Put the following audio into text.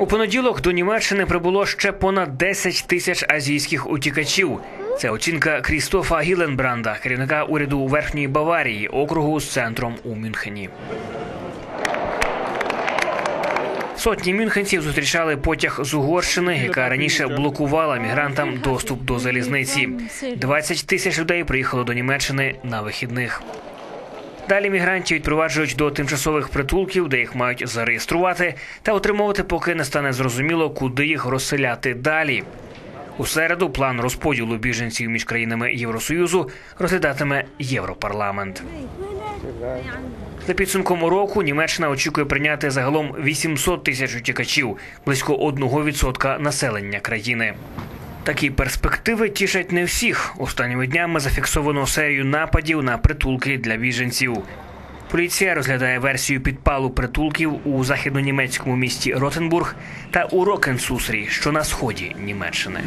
У понеділок до Німеччини прибуло ще понад 10 тисяч азійських утікачів. Це оцінка Крістофа Гіленбранда, керівника уряду Верхньої Баварії, округу з центром у Мюнхені. Сотні мюнхенців зустрічали потяг з Угорщини, яка раніше блокувала мігрантам доступ до залізниці. 20 тисяч людей приїхало до Німеччини на вихідних. Далі мігрантів відпроваджують до тимчасових притулків, де їх мають зареєструвати та отримувати, поки не стане зрозуміло, куди їх розселяти далі. У середу план розподілу біженців між країнами Євросоюзу розглядатиме Європарламент. За підсумком року Німеччина очікує прийняти загалом 800 тисяч утікачів, близько 1% населення країни. Такі перспективи тішать не всіх. Останніми днями зафіксовано серію нападів на притулки для біженців. Поліція розглядає версію підпалу притулків у західнонімецькому місті Ротенбург та у Рокенсусрі, що на сході Німеччини.